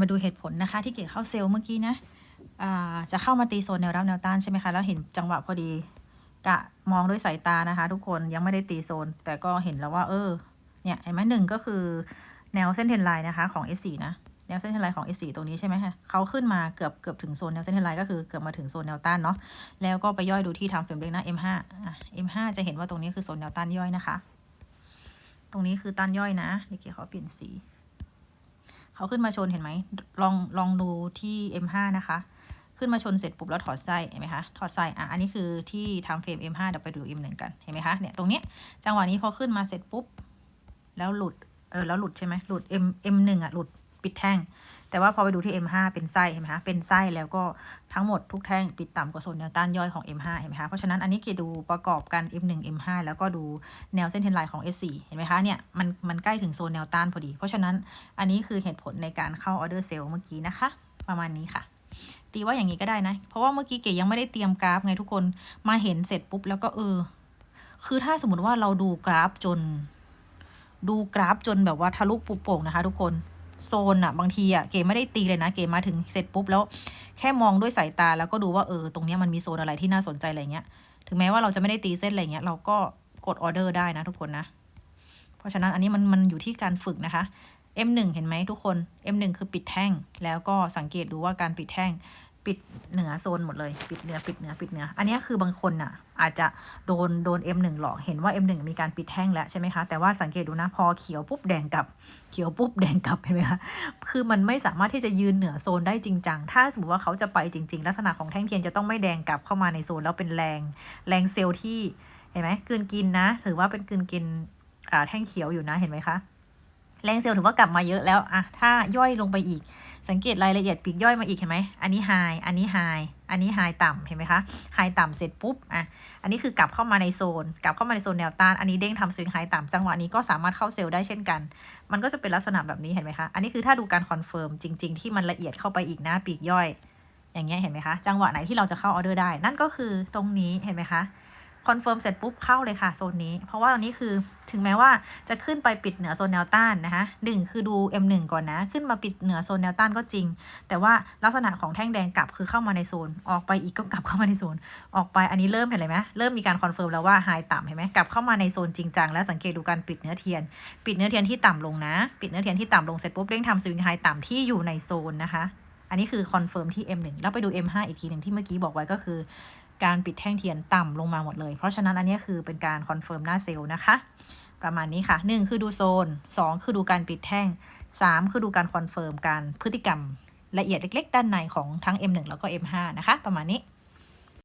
มาดูเหตุผลนะคะ ที่เก๋เข้าเซลล์เมื่อกี้นะจะเข้ามาตีโซนแนวรับแนวต้านใช่ไหมคะแล้วเห็นจังหวะพอดีกะมองด้วยสายตานะคะ ทุกคนยังไม่ได้ตีโซน แต่ก็เห็นแล้วว่า เออเนี่ยเห็นไหมหนึ่งก็คือแนวเส้นเทรนไลน์นะคะของ S4 นะแนวเส้นเทรนไลน์ของ S4 ตรงนี้ใช่ไหมคะเขาขึ้นมาเกือบเกือบถึงโซนแนวเส้นเทรนไลน์ก็คือเกือบมาถึงโซนแนวต้านเนาะแล้วก็ไปย่อยดูที่ทำเฟรมเล็กนะ M5 อะ M5 จะเห็นว่าตรงนี้คือโซนแนวต้านย่อยนะคะ ตรงนี้คือต้านย่อยนะเดี๋ยวเก๋ขอเปลี่ยนสี เขาขึ้นมาชนเห็นไหมลองลองดูที่ M5 นะคะ ขึ้นมาชนเสร็จปุ๊บแล้วถอดไส้เห็นไหมคะถอดไส้อะอันนี้คือที่ทำเฟรม M5 เดี๋ยวไปดู M1 กันเห็นไหมคะเนี่ยตรงนี้จังหวะนี้พอขึ้นมาเสร็จปุ๊บแล้วหลุดเออแล้วหลุดใช่ไหมหลุด M M1 อะหลุดปิดแท่ง แต่ว่าพอไปดูที่ M5 เป็นไส้เห็นไหมคะเป็นไส้แล้วก็ทั้งหมดทุกแท่งปิดต่ำกว่าโซนแนวต้านย่อยของ M5 เห็นไหมคะเพราะฉะนั้นอันนี้เกียดูประกอบกัน M1 M5 แล้วก็ดูแนวเส้นเทรนไลน์ของ S4 เห็นไหมคะเนี่ยมันมันใกล้ถึงโซนแนวต้านพอดี เพราะฉะนั้นอันนี้คือเหตุผลในการเข้าออเดอร์เซลล์เมื่อกี้นะคะ ประมาณนี้ค่ะตีว่าอย่างนี้ก็ได้นะ เพราะว่าเมื่อกี้เก๋ยังไม่ได้เตรียมกราฟไงทุกคน มาเห็นเสร็จปุ๊บแล้วก็เออ คือถ้าสมมติว่าเราดูกราฟจน ดูกราฟจนแบบว่าทะลุปุโป่งนะคะ ทุกคน โซนอะบางทีอะเก๋ไม่ได้ตีเลยนะ เก๋มาถึงเสร็จปุ๊บแล้วแค่มองด้วยสายตาแล้วก็ดูว่าเออตรงนี้มันมีโซนอะไรที่น่าสนใจอะไรเงี้ย ถึงแม้ว่าเราจะไม่ได้ตีเส้นอะไรเงี้ยเราก็กดออเดอร์ได้นะทุกคนนะ เพราะฉะนั้นอันนี้มันมันอยู่ที่การฝึกนะคะ M1 เห็นไหมทุกคน M1 คือปิดแท่ง แล้วก็สังเกตดูว่าการปิดแท่ง ปิดเหนือโซนหมดเลย ปิดเหนือปิดเหนือปิดเหนือ อันนี้คือบางคนน่ะ อาจจะโดนโดน M1 หลอกเห็นว่า M1 มีการปิดแท่งแล้วใช่ไหมคะ แต่ว่าสังเกตดูนะพอเขียวปุ๊บแดงกลับ เขียวปุ๊บแดงกลับเห็นไหมคะคือมันไม่สามารถที่จะยืนเหนือโซนได้จริงจังถ้าสมมติว่าเขาจะไปจริง ๆ ลักษณะของแท่งเทียนจะต้องไม่แดงกลับเข้ามาในโซนแล้วเป็นแรงแรงเซลล์ที่เห็นไหมกลืนกินนะ ถือว่าเป็นกลืนกินแท่งเขียวอยู่นะเห็นไหมคะ แรงเซลล์ถือว่ากลับมาเยอะแล้วอะถ้าย่อยลงไปอีก สังเกตรายละเอียดปีกย่อยมาอีกเห็นไหมอันนี้ไฮอันนี้ไฮอันนี้ไฮต่ำเห็นไหมคะไฮต่ำเสร็จปุ๊บอะอันนี้คือกลับเข้ามาในโซน กลับเข้ามาในโซนแนวต้าน อันนี้เด้งทำสวิงไฮต่ำจังหวะนี้ก็สามารถเข้าเซลล์ได้เช่นกัน มันก็จะเป็นลักษณะแบบนี้เห็นไหมคะ อันนี้คือถ้าดูการคอนเฟิร์มจริง ๆ ที่มันละเอียดเข้าไปอีกนะปีกย่อย อย่างเงี้ยเห็นไหมคะ จังหวะไหนที่เราจะเข้าออเดอร์ได้ นั่นก็คือตรงนี้เห็นไหมคะ คอนเฟิร์มเสร็จปุ๊บเข้าเลยค่ะโซนนี้ เพราะว่าอันนี้คือถึงแม้ว่าจะขึ้นไปปิดเหนือโซนแนวต้านนะคะหนึ่งคือดู M1 ก่อนนะ ขึ้นมาปิดเหนือโซนแนวต้านก็จริง แต่ว่าลักษณะของแท่งแดงกลับคือเข้ามาในโซน ออกไปอีกก็กลับเข้ามาในโซน ออกไปอันนี้เริ่มเห็นเลยไหมเริ่มมีการคอนเฟิร์มแล้วว่าไฮต่ำเห็นไหมกลับเข้ามาในโซนจริงจังแล้วสังเกตดูการปิดเนื้อเทียน ปิดเนื้อเทียนที่ต่ำลงนะ ปิดเนื้อเทียนที่ต่ำลงเสร็จปุ๊บเร่งทำสวิงไฮต่ำที่อยู่ในโซนนะคะอันนี้คือคอนเฟิร์มที่ M1 แล้วไปดู M5 อีกทีหนึ่งที่เมื่อกี้บอกไว้ก็คือ การปิดแท่งเทียนต่ำลงมาหมดเลย เพราะฉะนั้นอันนี้คือเป็นการคอนเฟิร์มหน้าเซลล์นะคะประมาณนี้ค่ะ 1 คือดูโซน 2 คือดูการปิดแท่ง 3 คือดูการคอนเฟิร์มการพฤติกรรมละเอียดเล็ก ๆ ด้านในของทั้ง M1 แล้วก็ M5 นะคะ ประมาณนี้